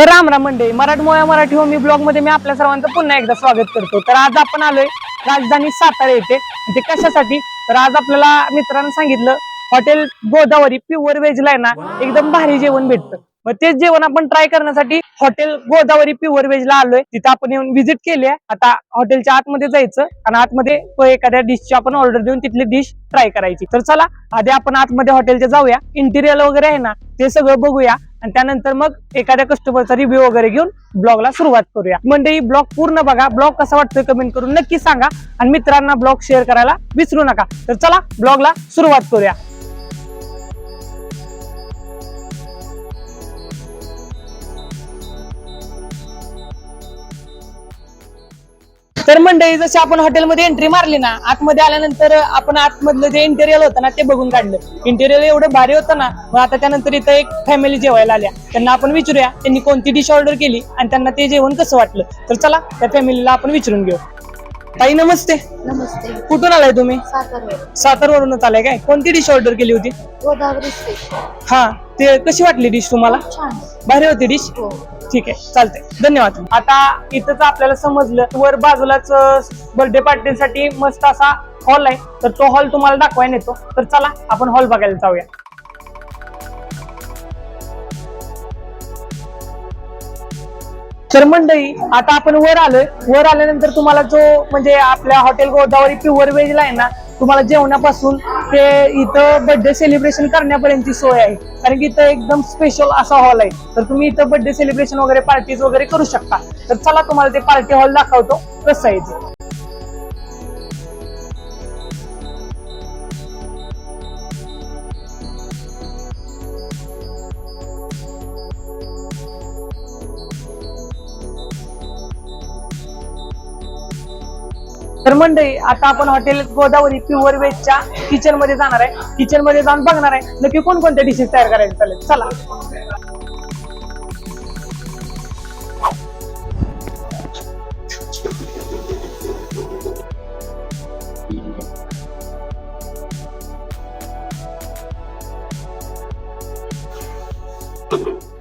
तर राम राम मंडळी मराठमोळ्या मराठी होमी ब्लॉगमध्ये मी आपल्या सर्वांचं पुन्हा एकदा स्वागत करतो. तर आज आपण आलोय राजधानी सातारा येथे. ते कशासाठी? तर आज आपल्याला मित्रांनी सांगितलं हॉटेल गोदावरी प्युअर व्हेजला आहे ना एकदम भारी जेवण भेटतं. मग तेच जेवण आपण ट्राय करण्यासाठी हॉटेल गोदावरी प्युअर व्हेजला आलोय. तिथं आपण येऊन व्हिजिट केली आहे. आता हॉटेलच्या आतमध्ये जायचं आणि आतमध्ये तो एखाद्या डिशची आपण ऑर्डर देऊन तिथली डिश ट्राय करायची. तर चला आधी आपण आतमध्ये हॉटेलच्या जाऊया. इंटिरियर वगैरे आहे ना ते सगळं बघूया. आणि त्यानंतर मग एखाद्या कस्टमरचा रिव्ह्यू वगैरे घेऊन ब्लॉगला सुरुवात करूया. मंडळी ब्लॉग पूर्ण बघा. ब्लॉग कसा वाटतोय कमेंट करून नक्की सांगा. आणि मित्रांना ब्लॉग शेअर करायला विसरू नका. तर चला ब्लॉगला सुरुवात करूया. तर मंडळी जशी आपण हॉटेलमध्ये एंट्री मारली ना आतमध्ये आल्यानंतर आपण आतमधलं जे इंटेरियर होतं ना ते बघून काढलं. इंटेरियर एवढं भारी होतं ना मग आता त्यानंतर इथं एक फॅमिली जेवायला आल्या. त्यांना आपण विचारूया त्यांनी कोणती डिश ऑर्डर केली आणि त्यांना ते जेवण कसं वाटलं. तर चला त्या फॅमिलीला आपण विचारून घेऊ. ताई नमस्ते. नमस्ते. कुठून आलाय तुम्ही? सातारवर सातारवरूनच आलाय काय? कोणती डिश ऑर्डर केली होती? गोदावरी हा ते कशी वाटली डिश तुम्हाला? भारी होती डिश ठीक आहे चालतंय. धन्यवाद. आता इथंच आपल्याला समजलं वर बाजूलाच बर्थडे पार्टीसाठी मस्त असा हॉल आहे. तर तो हॉल तुम्हाला दाखवायला येतो. तर चला आपण हॉल बघायला जाऊया. तर मंडळी आता आपण वर आलोय. वर आल्यानंतर तुम्हाला जो म्हणजे आपल्या हॉटेल गोदावरी प्युअर व्हेजला आहे ना तुम्हाला जेवणापासून ते इथं बर्थडे सेलिब्रेशन करण्यापर्यंतची सोय आहे. कारण की इथं एकदम स्पेशल असा हॉल आहे. तर तुम्ही इथं बर्थडे सेलिब्रेशन वगैरे पार्टीज वगैरे करू शकता. तर चला तुम्हाला ते पार्टी हॉल दाखवतो. कसं आहे तर मंडळी आता आपण हॉटेल गोदावरी प्युअर वेजच्या किचनमध्ये जाणार आहे. किचनमध्ये जाऊन बघणार आहे. नक्की कोणकोणत्या डिशेस तयार करायचे चालेल? चला.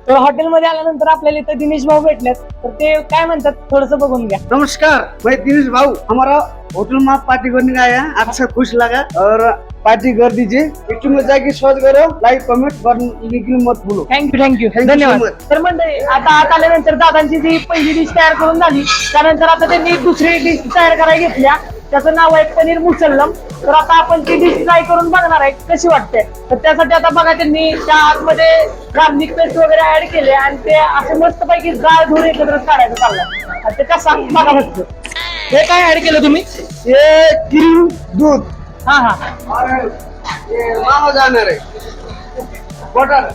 तर हॉटेलमध्ये आल्यानंतर आपल्याला इथं दिनेश भाऊ भेटलेत. तर ते काय म्हणतात थोडस बघून घ्या. नमस्कार मैं दिनेश भाऊ. हमारा होटल में आप पार्टी करने का आया आपसे खुश लगा. और पार्टी कर दीजिए. यूट्यूब में जाके सर्च करो. लाइक कमेंट करने के मत भूलो thank you thank you Thank you. So धन्यवाद. much. तर मंडळी आता आत आल्यानंतर दादांची जी पहिली डिश तयार करून झाली त्यानंतर आता त्यांनी दुसरी डिश तयार करायला घेतल्या. त्याचं नाव आहे पनीर मुसल्लम. तर आता आपण ती डिश ट्राय करून बघणार आहे कशी वाटते? तर त्यासाठी आता बघा त्यांनी त्या आतमध्ये गार्लिक पेस्ट वगैरे ऍड केले आणि ते असे मस्त पैकी जाळ धूर एकत्र काढायचं चाललं आणि ते कसा? बघा फक्त. हे काय ऍड केलं तुम्ही? ये क्रीम दूध. हा हा. और ये मावा जाना रे बटर.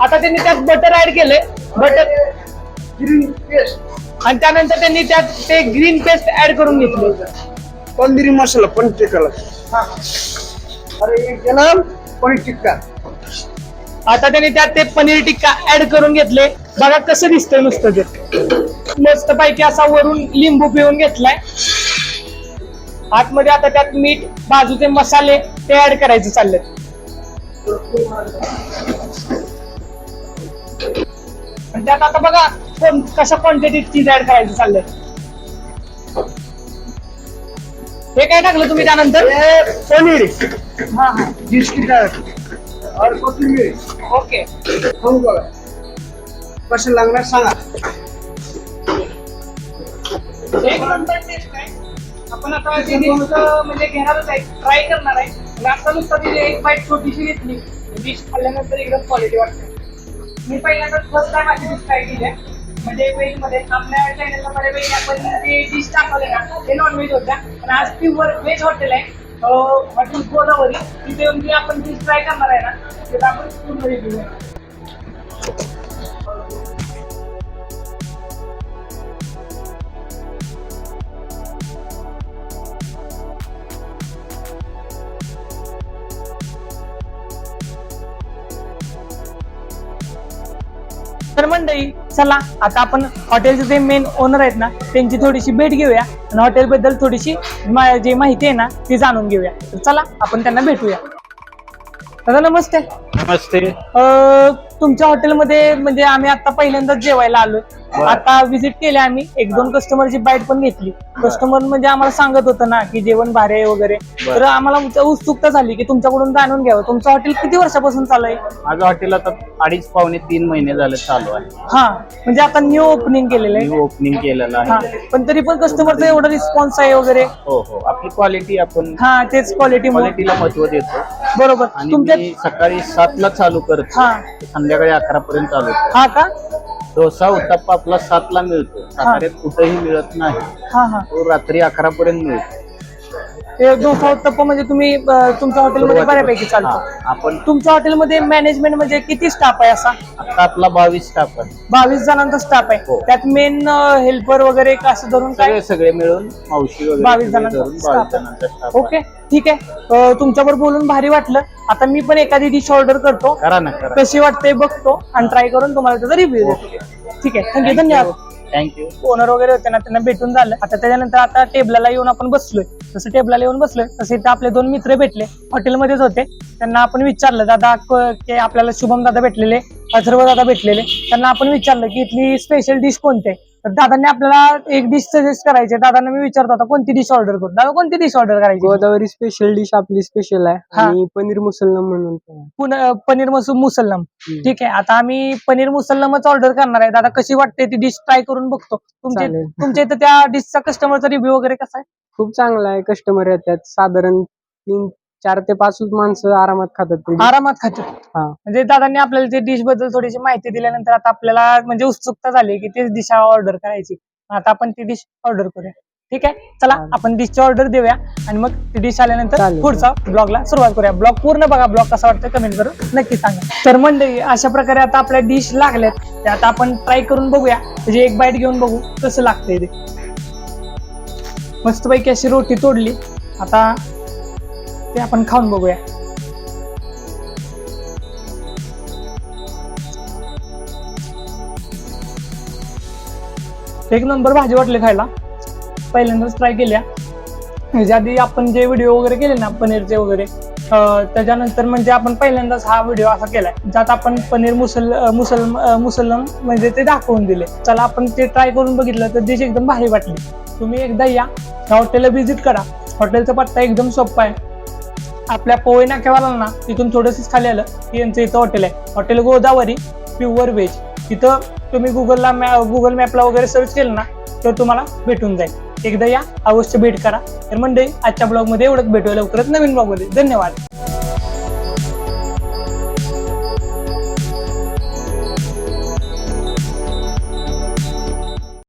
आता त्यांनी त्यात बटर ऍड केले. बटर ग्रीन पेस्ट आणि त्यानंतर त्यांनी त्यात ते ग्रीन पेस्ट ऍड करून घेतली तंदूरी मसाला पनीर टिक्का अरे ये केला पनीर टिक्का आता त्यांनी त्यात ते पनीर टिक्का ऍड करून घेतले. बघा कसं दिसतंय नुसतं ते. मस्त पैकी असा वरून लिंबू पिळून घेतलाय. आतमध्ये आता त्यात मीठ बाजूचे मसाले ते ऍड करायचे चाललेत. त्यात आता बघा कोण कशा क्वांटिटीत चीज ऍड करायचं चाललंय? हे काय टाकलं तुम्ही त्यानंतर? पनीर. हा हा. बीस की टाक और कोथिंबीर. ओके. खाऊ बघा. कसं लागणार सांगा. एक नंबर टेस्ट आहे आपण आता नेमकं म्हणजे घेणारच आहे ट्राय करणार आहे. आता नुसतं तिथे एक बाईट छोटीशी घेतली. डिश खाल्ल्यानंतर एकदम क्वालिटी वाटते. मी पहिल्यांदा फर्स्ट टाइम अशी डिश ट्राय केली आहे. म्हणजे व्हेजमध्ये आपल्या चॅनलला बऱ्यापैकी आपण जे डिश दाखवले ना ते नॉनव्हेज होत्या. आणि आज प्युअर व्हेज हॉटेल आहे. अं, हॉटेल गोदावरी. तिथे येऊन जी आपण डिश ट्राय करणार आहे ना त्याचा आपण पूर्ण रिव्ह्यू तर मंडळी चला आता आपण हॉटेलचे जे मेन ओनर आहेत ना त्यांची थोडीशी भेट घेऊया आणि हॉटेल बद्दल थोडीशी मा- जी माहिती आहे ना ती जाणून घेऊया. तर चला आपण त्यांना भेटूया. दादा नमस्ते. नमस्ते. अं, तुमच्या हॉटेलमध्ये म्हणजे आम्ही आता पहिल्यांदाच जेवायला आलोय. आता व्हिजिट केली आम्ही. एक दोन कस्टमरची बाईट पण घेतली. कस्टमर म्हणजे आम्हाला सांगत होतं ना की जेवण भारी आहे वगैरे. तर आम्हाला उत्स- उत्सुकता झाली की तुमच्याकडून जाणून घ्यावं. तुमचं हॉटेल किती वर्षापासून चालू आहे? माझं हॉटेल आता अडीच पावणे तीन महिने झाले चालू आहे. हा म्हणजे आता न्यू ओपनिंग केलेलं आहे. ओपनिंग केलेलं हा आहे पण तरी पण कस्टमरचा एवढा रिस्पॉन्स आहे वगैरे. हो हो. आपली क्वालिटी आपण हा तेच क्वालिटी क्वालिटीला महत्त्व देतो. बरोबर. आणि तुमच्या मी सकाळी सातला चालू करतो. हा. संध्याकाळी अकरा पर्यंत चालू. हा का? डोसा उत्तप्पा आपला सातला मिळतो. साताऱ्यात कुठेही मिळत नाही. हा हा. तो रात्री अकरा पर्यंत मिळतो. ते डोसा उत्तप्पा म्हणजे तुम्ही अं, तुमच्या हॉटेलमध्ये बऱ्यापैकी चालतो. हा, आपण तुमच्या हॉटेलमध्ये मॅनेजमेंट म्हणजे किती स्टाफ आहे असा? आता आपला बावीस स्टाफ आहे. बावीस जणांचा स्टाफ आहे. हो. त्यात मेन हेल्पर वगैरे का असं धरून काय? सगळे सगळे मिळून मावशी वगैरे बावीस सगळे जणांचा धरून staff बावीस आहे. जणांचा स्टाफ ओके ठीक आहे. तुमच्यावर बोलून भारी वाटलं. आता मी पण एखादी डिश ऑर्डर करतो. करा ना करा. कशी वाटते बघतो आणि ट्राय करून तुम्हाला त्याचा रिव्ह्यू देतो. ठीक आहे. थँक्यू धन्यवाद. थँक्यू ओनर वगैरे होते ना त्यांना भेटून झालं. आता त्याच्यानंतर आता टेबलाला येऊन आपण बसलोय. जसं टेबलाला येऊन बसलोय तसे इथे आपले दोन मित्र भेटले. हॉटेलमध्येच होते. त्यांना आपण विचारलं दादा की आपल्याला शुभम दादा भेटलेले अथर्व दादा भेटलेले. त्यांना आपण विचारलं की इथली स्पेशल डिश कोणती आहे? तर दादांनी आपल्याला एक डिश सजेस्ट करायची. दादांना मी विचारत होता कोणती डिश ऑर्डर करू? दादा कोणती डिश ऑर्डर करायची? गोदावरी स्पेशल डिश आपली स्पेशल आहे. हा. आणि पनीर मुसलम म्हणून पण आहे. पुन- पनीर मसूर मुसल्लम ठीक आहे. आता आम्ही पनीर मुसल्लमच ऑर्डर करणार आहे. दादा कशी वाटते ती डिश ट्राय करून बघतो. तुमच्या चालेल. तुमच्या इथं त्या डिशचा कस्टमरचा रिव्ह्यू वगैरे कसा आहे? खूप चांगला आहे. कस्टमर येतात. साधारण तीन चार ते पाच माणसं आरामात खातात ते. आरामात खातो हा. म्हणजे दादांनी आपल्याला ते डिशबद्दल थोडीशी माहिती दिल्यानंतर आता आपल्याला म्हणजे उत्सुकता झाली की तीच डिश ऑर्डर करायची. आता आपण ती डिश ऑर्डर करूया. ठीक आहे? चला चालेल. आपण डिशची ऑर्डर देऊया आणि मग ती डिश आल्यानंतर चालेल. पुढचा ब्लॉगला सुरुवात करूया. ब्लॉग पूर्ण बघा. ब्लॉग कसा वाटतं कमेंट करून नक्की सांगा. तर मंडळी अशा प्रकारे आता आपल्या डिश लागल्यात. ते आता आपण ट्राय करून बघूया. म्हणजे एक बाईट घेऊन बघू कसं लागतंय ते. मस्तपैकी अशी रोटी तोडली. आता ते आपण खाऊन बघूया. एक नंबर भाजी वाटली खायला. पहिल्यांदाच ट्राय केल्या. ह्याच्या आधी आपण जे व्हिडिओ वगैरे केले ना पनीरचे वगैरे त्याच्यानंतर म्हणजे आपण पहिल्यांदाच हा व्हिडिओ असा केलाय. ज्यात आपण पनीर मुसल मुसल मुसलम मुसलम म्हणजे ते दाखवून दिले. चला आपण ते ट्राय करून बघितलं तर डिश एकदम भारी वाटली. तुम्ही एकदा या. हॉटेलला व्हिजिट करा. हॉटेलचा पत्ता एकदम सोपा आहे. आपल्या पोवई नाक्यावर ना तिथून थोडंसंच खाली आलं की यांचं इथं हॉटेल आहे. हॉटेल गोदावरी प्युअर व्हेज तिथं तुम्ही गुगलला मॅ गुगल मॅपला वगैरे सर्च केलं ना तर तुम्हाला भेटून जाईल. एकदा या अवश्य भेट करा. तर मंडळी आजच्या ब्लॉगमध्ये एवढंच. भेटूया लवकरच नवीन ब्लॉगमध्ये धन्यवाद.